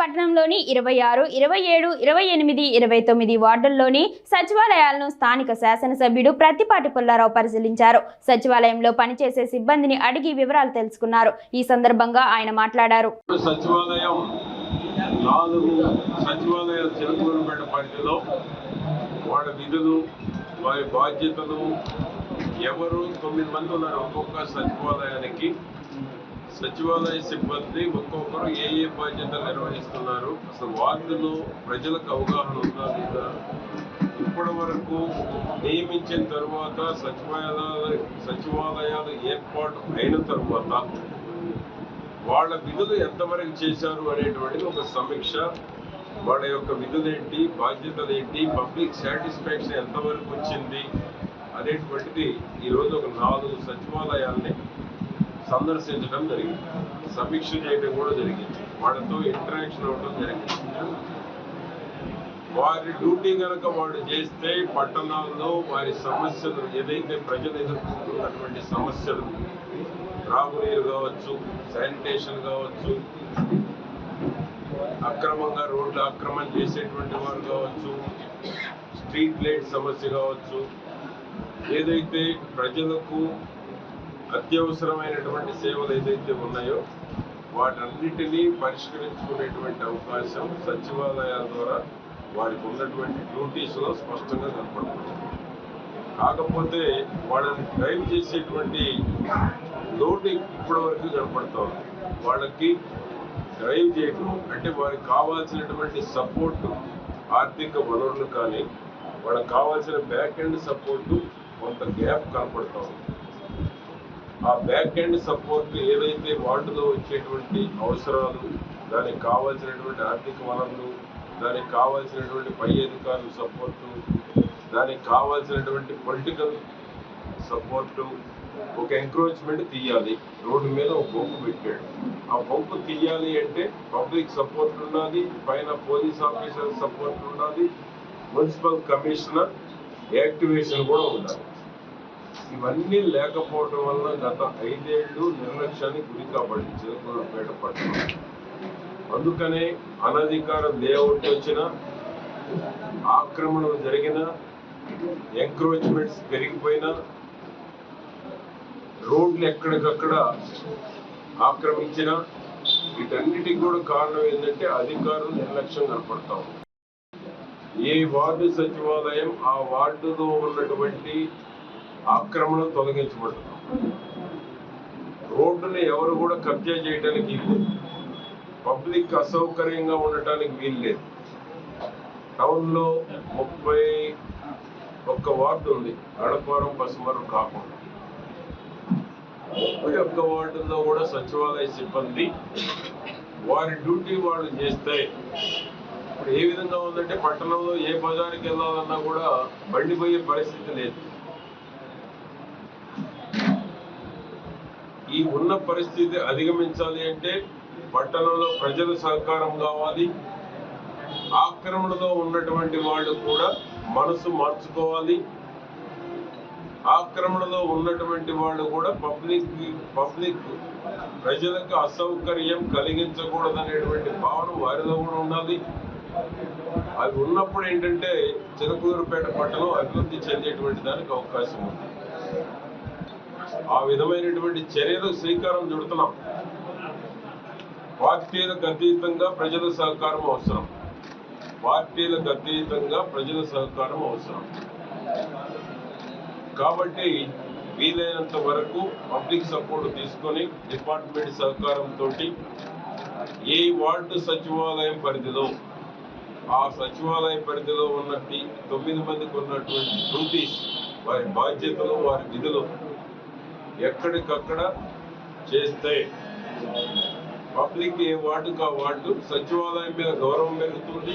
పట్టణంలోని ఇరవై ఆరు ఇరవై ఏడు ఇరవై ఎనిమిది ఇరవై తొమ్మిది వార్డుల్లోని సచివాలయాలను స్థానిక శాసనసభ్యుడు ప్రత్తిపాటి పుల్లారావు పరిశీలించారు. సచివాలయంలో పనిచేసే సిబ్బందిని అడిగి వివరాలు తెలుసుకున్నారు. ఈ సందర్భంగా ఆయన మాట్లాడారు. సచివాలయం నాలుగు సచివాలయ చిరుకూరుపేట పరిధిలో విధులు వారి బాధ్యతలు ఎవరు తొమ్మిది మంది ఉన్నారు ఒక్కొక్క సచివాలయానికి. సచివాలయ సిబ్బంది ఒక్కొక్కరు ఏ ఏ బాధ్యతలు నిర్వహిస్తున్నారు? అసలు వార్డులో ప్రజలకు అవగాహన ఉందా లేదా? ఇప్పటి వరకు నియమించిన తర్వాత సచివాలయాల సచివాలయాలు ఏర్పాటు అయిన తర్వాత వాళ్ళ విధులు ఎంతవరకు చేశారు అనేటువంటిది ఒక సమీక్ష. వాళ్ళ యొక్క విధులేంటి? బాధ్యతలు ఏంటి పబ్లిక్ సాటిస్ఫాక్షన్ ఎంతవరకు వచ్చింది? అనేటువంటిది ఈరోజు ఒక నాలుగు సచివాలయాల్ని సందర్శించడం జరిగింది. సమీక్ష చేయడం కూడా జరిగింది. వాళ్ళతో ఇంటరాక్షన్ అవ్వడం జరిగింది. వారి డ్యూటీ కనుక వాళ్ళు చేస్తే పట్టణాల్లో వారి సమస్యలు ఏదైతే ప్రజలు ఎదుర్కొంటున్నటువంటి సమస్యలు త్రాగునీరు కావచ్చు శానిటేషన్ కావచ్చు అక్రమంగా రోడ్లు అక్రమం చేసేటువంటి వారు కావచ్చు స్ట్రీట్ లైట్ సమస్య కావచ్చు ఏదైతే ప్రజలకు అత్యవసరమైనటువంటి సేవలు ఏదైతే ఉన్నాయో వాటన్నిటినీ పరిష్కరించుకునేటువంటి అవకాశం సచివాలయాల ద్వారా వారికి ఉన్నటువంటి డ్యూటీస్లో స్పష్టంగా కనపడుతుంది. కాకపోతే వాళ్ళని డ్రైవ్ చేసేటువంటి లోటు ఇప్పటి వరకు కనపడుతోంది వాళ్ళకి డ్రైవ్ చేయడం అంటే వారికి కావాల్సినటువంటి సపోర్ట్ ఆర్థిక వనరులు కానీ వాళ్ళకి కావాల్సిన బ్యాక్ ఎండ్ సపోర్టు కొంత గ్యాప్ కనపడుతోంది ఆ బ్యాక్ ఎండ్ సపోర్ట్ ఏదైతే వార్డులో వచ్చేటువంటి అవసరాలు దానికి కావాల్సినటువంటి ఆర్థిక వనరులు దానికి కావాల్సినటువంటి పై అధికారుల సపోర్టు దానికి కావాల్సినటువంటి పొలిటికల్ సపోర్టు ఒక ఎంక్రోచ్మెంట్ తీయాలి. రోడ్డు మీద ఒక బొంకు పెట్టాడు. ఆ బొంకు తీయాలి అంటే పబ్లిక్ సపోర్ట్ ఉండాలి పైన పోలీస్ ఆఫీసర్ సపోర్ట్ ఉండాలి మున్సిపల్ కమిషనర్ యాక్టివేషన్ కూడా ఉండాలి. ఇవన్నీ లేకపోవడం వల్ల గత ఐదేళ్ళు నిర్లక్ష్యానికి గురి కాబట్టి చిలకలపేట పట్టణం. అందుకనే అనధికార లేఅవుట్ వచ్చిన ఆక్రమణలు జరిగిన ఎంక్రోచ్మెంట్స్ పెరిగిపోయినా రోడ్లు ఎక్కడికక్కడ ఆక్రమించిన వీటన్నిటికి కూడా కారణం ఏంటంటే అధికారులు నిర్లక్ష్యం కనపడతాం ఏ వార్డు సచివాలయం ఆ వార్డులో ఉన్నటువంటి ఆక్రమణ తొలగించబడుతున్నాం రోడ్డుని ఎవరు కూడా కబ్జా చేయడానికి వీల్లేదు పబ్లిక్ అసౌకర్యంగా ఉండటానికి వీల్లేదు టౌన్లో ముప్పై ఒక్క వార్డు ఉంది. గడపారం పసుమరం కాకుండా. ముప్పై ఒక్క వార్డుల్లో కూడా సచివాలయ సిబ్బంది వారి డ్యూటీ వాళ్ళు చేస్తే ఇప్పుడు ఏ విధంగా ఉందంటే పట్టణంలో ఏ బజారుకి వెళ్ళాలన్నా కూడా బండిపోయే పరిస్థితి లేదు. ఈ ఉన్న పరిస్థితి అధిగమించాలి అంటే పట్టణంలో ప్రజల సహకారం కావాలి. ఆక్రమణలో ఉన్నటువంటి వాళ్ళు కూడా మనసు మార్చుకోవాలి. ఆక్రమణలో ఉన్నటువంటి వాళ్ళు కూడా పబ్లిక్ పబ్లిక్ ప్రజలకు అసౌకర్యం కలిగించకూడదనేటువంటి భావన వారిలో కూడా ఉండాలి అవి ఉన్నప్పుడు ఏంటంటే చిలకూరుపేట పట్టణం అభివృద్ధి చెందేటువంటి దానికి అవకాశం ఉంది. ఆ విధమైనటువంటి చర్యలకు శ్రీకారం చుడుతున్నాం. పార్టీలకు అతీతంగా ప్రజల సహకారం అవసరం. పార్టీలకు అతీతంగా ప్రజల సహకారం అవసరం. కాబట్టి వీలైనంత వరకు పబ్లిక్ సపోర్ట్ తీసుకొని డిపార్ట్మెంట్ సహకారంతో ఏ వార్డు సచివాలయం పరిధిలో ఆ సచివాలయ పరిధిలో ఉన్నట్టి తొమ్మిది మందికి ఉన్నటువంటి డ్యూటీస్ వారి బాధ్యతలు వారి విధులు ఎక్కడికక్కడ చేస్తే పబ్లిక్ ఏ వార్డుకు ఆ వార్డు సచివాలయం మీద గౌరవం పెరుగుతుంది.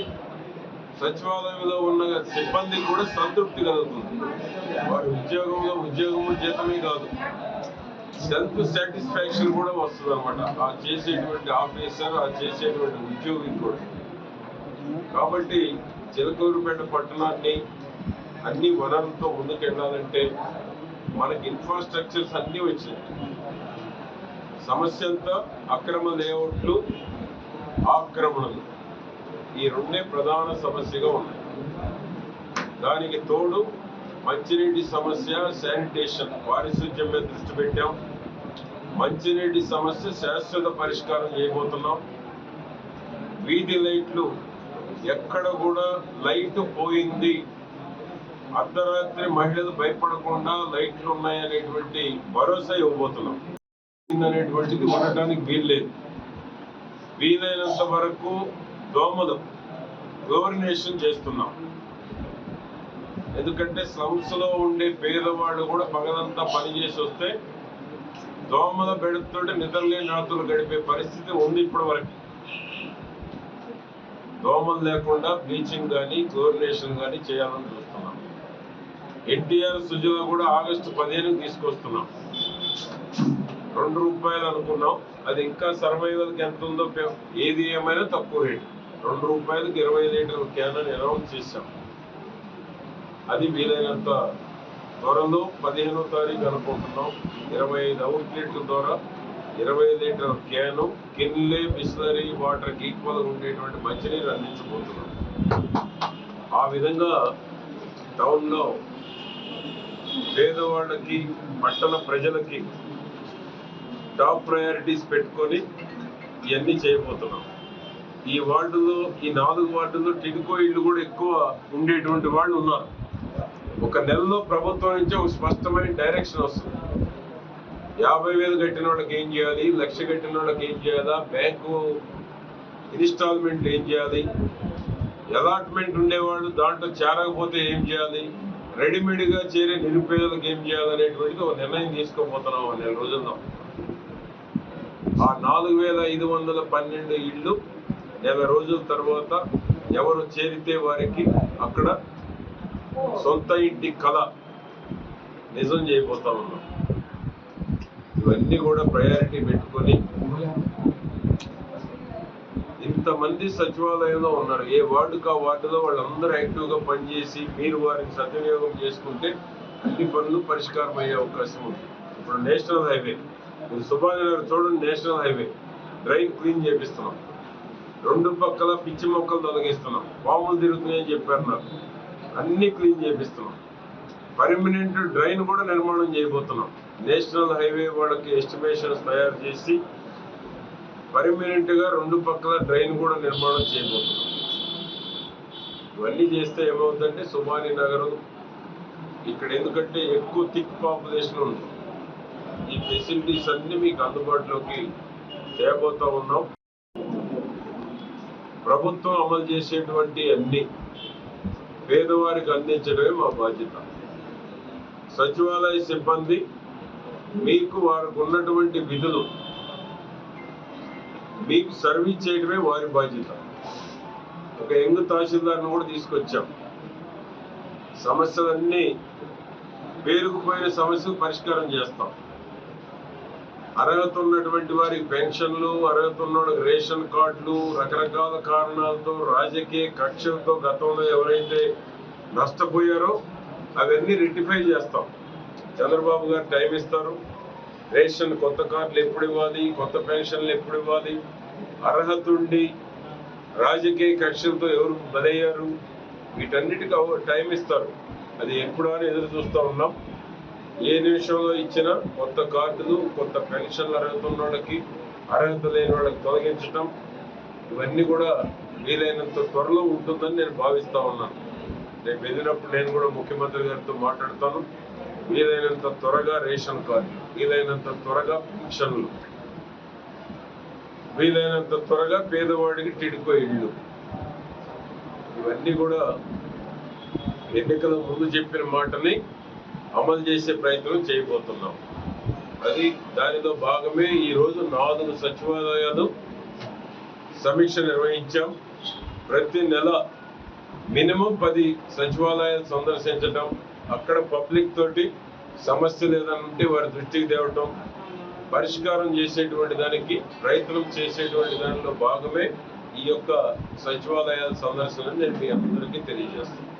సచివాలయంలో ఉన్న సిబ్బంది కూడా సంతృప్తి కలుగుతుంది. వారి ఉద్యోగంలో ఉద్యోగము జీతమే కాదు. సెల్ఫ్ సాటిస్ఫాక్షన్ కూడా వస్తుంది అనమాట ఆ చేసేటువంటి ఆఫీసర్ ఆ చేసేటువంటి ఉద్యోగి కూడా. కాబట్టి చిలకూరుపేట పట్టణాన్ని అన్ని వనరులతో ముందుకెళ్ళాలంటే మనకి ఇన్ఫ్రాస్ట్రక్చర్స్ అన్నీ వచ్చినాయి సమస్య అంతా అక్రమ లేఅవుట్లు ఆక్రమణలు. ఈ రెండే ప్రధాన సమస్యగా ఉన్నాయి. దానికి తోడు మంచినీటి సమస్య శానిటేషన్. పారిశుధ్యం మీద దృష్టి పెట్టాం. మంచినీటి సమస్య శాశ్వత పరిష్కారం చేయబోతున్నాం. వీధి లైట్లు ఎక్కడ కూడా లైట్ పోయింది. అర్ధరాత్రి మహిళలు భయపడకుండా లైట్లు ఉన్నాయనేటువంటి భరోసా ఇవ్వబోతున్నాం. అనేటువంటిది ఉండటానికి వీల్లేదు వీలైనంత వరకు దోమలు గవర్నేషన్ చేస్తున్నాం. ఎందుకంటే స్లమ్స్లో ఉండే పేదవాళ్ళు కూడా పగలంతా పని చేసి వస్తే దోమల బెడతోటి నిద్రలేని రాత్రులు గడిపే పరిస్థితి ఉంది ఇప్పటి వరకు దోమలు లేకుండా బ్లీచింగ్ కానీ క్లోరినేషన్ కానీ చేయాలని చూస్తున్నాం. ఎన్టీఆర్ సుజల కూడా ఆగస్టు పదిహేను తీసుకొస్తున్నాం. రెండు రూపాయలు అనుకున్నాం. అది ఇంకా సర్వైవల్కి ఎంత ఉందో ఏది ఏమైనా తక్కువ రేటు. రెండు రూపాయలకి ఇరవై లీటర్ల క్యాన్ అని అనౌన్స్ చేశాం. అది వీలైనంత త్వరలో పదిహేనో తారీఖు అనుకుంటున్నాం. ఇరవై ఐదు అవుట్లెట్ల ద్వారా ఇరవై లీటర్ క్యాను కిన్లే బిస్లరీ వాటర్కి ఈక్వల్ ఉండేటువంటి మంచినీరు అందించబోతున్నాం. ఆ విధంగా టౌన్లో పేదవాళ్ళకి పట్టణ ప్రజలకి టాప్ ప్రయారిటీస్ పెట్టుకొని ఇవన్నీ చేయబోతున్నాం. ఈ వార్డులో ఈ నాలుగు వార్డుల్లో టిడ్కో ఇళ్ళు కూడా ఎక్కువ ఉండేటువంటి వాళ్ళు ఉన్నారు. ఒక నెలలో ప్రభుత్వం నుంచి ఒక స్పష్టమైన డైరెక్షన్ వస్తుంది. యాభై వేలు కట్టిన వాళ్ళకి ఏం చేయాలి? లక్ష కట్టిన వాళ్ళకి ఏం చేయాలా? బ్యాంకు ఇన్స్టాల్మెంట్ ఏం చేయాలి? అలాట్మెంట్ ఉండేవాళ్ళు దాంట్లో చేరకపోతే ఏం చేయాలి? రెడీమేడ్గా చేరే నిరుపేదలకు ఏం చేయాలనేటువంటిది ఒక నిర్ణయం తీసుకోబోతున్నాం నెల రోజుల్లో. ఆ నాలుగు వేల ఐదు వందల పన్నెండు ఇళ్ళు నెల రోజుల తర్వాత ఎవరు చేరితే వారికి అక్కడ సొంత ఇంటి కళ నిజం చేయబోతా ఉన్నాం. ఇవన్నీ కూడా ప్రయారిటీ పెట్టుకొని ఇంతమంది సచివాలయంలో ఉన్నారు. ఏ వార్డుకు ఆ వార్డులో వాళ్ళందరూ యాక్టివ్గా పనిచేసి మీరు వారిని సద్వినియోగం చేసుకుంటే అన్ని పనులు పరిష్కారం అయ్యే అవకాశం ఉంది. ఇప్పుడు నేషనల్ హైవే. మీరు సుభాష్ చూడండి నేషనల్ హైవే. డ్రైన్ క్లీన్ చేపిస్తున్నాం. రెండు పక్కల పిచ్చి మొక్కలు తొలగిస్తున్నాం. పాములు తిరుగుతున్నాయని చెప్పారు నాకు. అన్ని క్లీన్ చేపిస్తున్నాం. పర్మనెంట్ డ్రైన్ కూడా నిర్మాణం చేయబోతున్నాం. నేషనల్ హైవే వాళ్ళకి ఎస్టిమేషన్స్ తయారు చేసి పర్మనెంట్గా రెండు పక్కల డ్రైన్ కూడా నిర్మాణం చేయబోతున్నాం. ఇవన్నీ చేస్తే ఏమవుతుందంటే సుమాని నగరం ఇక్కడ ఎందుకంటే ఎక్కువ థిక్ పాపులేషన్ ఉంది. ఈ ఫెసిలిటీస్ అన్ని మీకు అందుబాటులోకి తేబోతా ఉన్నాం. ప్రభుత్వం అమలు చేసేటువంటి అన్ని పేదవారికి అందించడమే మా బాధ్యత. సచివాలయ సిబ్బంది మీకు వారికి ఉన్నటువంటి విధులు మీకు సర్వీస్ చేయడమే వారి బాధ్యత. ఒక యంగ్ తహసీల్దార్ను కూడా తీసుకొచ్చాం. సమస్యలన్నీ పేరుకుపోయిన సమస్యలు పరిష్కారం చేస్తాం. అర్హత ఉన్నటువంటి వారికి పెన్షన్లు అర్హత ఉన్న రేషన్ కార్డులు రకరకాల కారణాలతో రాజకీయ కక్షలతో గతంలో ఎవరైతే నష్టపోయారో అవన్నీ రెక్టిఫై చేస్తాం. చంద్రబాబు గారు టైం ఇస్తారు. రేషన్ కొత్త కార్డులు ఎప్పుడు ఇవ్వాలి? కొత్త పెన్షన్లు ఎప్పుడు ఇవ్వాలి? అర్హత ఉండి రాజకీయ కక్షలతో ఎవరు బలయ్యారు? వీటన్నిటికీ టైం ఇస్తారు. అది ఎప్పుడు అని ఎదురు చూస్తూ ఉన్నాం. ఏ నిమిషంలో ఇచ్చినా కొత్త కార్డులు కొత్త పెన్షన్లు అర్హత ఉన్న వాళ్ళకి అర్హత లేని వాళ్ళకి తొలగించడం ఇవన్నీ కూడా వీలైనంత త్వరలో ఉంటుందని నేను భావిస్తూ ఉన్నాను. రేపు వెళ్ళినప్పుడు నేను కూడా ముఖ్యమంత్రి గారితో మాట్లాడతాను. వీలైనంత త్వరగా రేషన్ కార్డు వీలైనంత త్వరగా పెన్షన్లు వీలైనంత త్వరగా పేదవాడికి టిడ్కో ఇళ్ళు ఇవన్నీ కూడా ఎన్నికల ముందు చెప్పిన మాటని అమలు చేసే ప్రయత్నం చేయబోతున్నాం. అది దానిలో భాగమే ఈ రోజు నాలుగు సచివాలయాలు సమీక్ష నిర్వహించాం. ప్రతి నెల మినిమం పది సచివాలయాలు సందర్శించడం అక్కడ పబ్లిక్ తోటి సమస్యలు ఏదైనా ఉంటే వారి దృష్టికి తేవటం పరిష్కారం చేసేటువంటి దానికి ప్రయత్నం చేసేటువంటి దానిలో భాగమే ఈ యొక్క సచివాలయాల సందర్శన నేను మీ అందరికీ తెలియజేస్తాను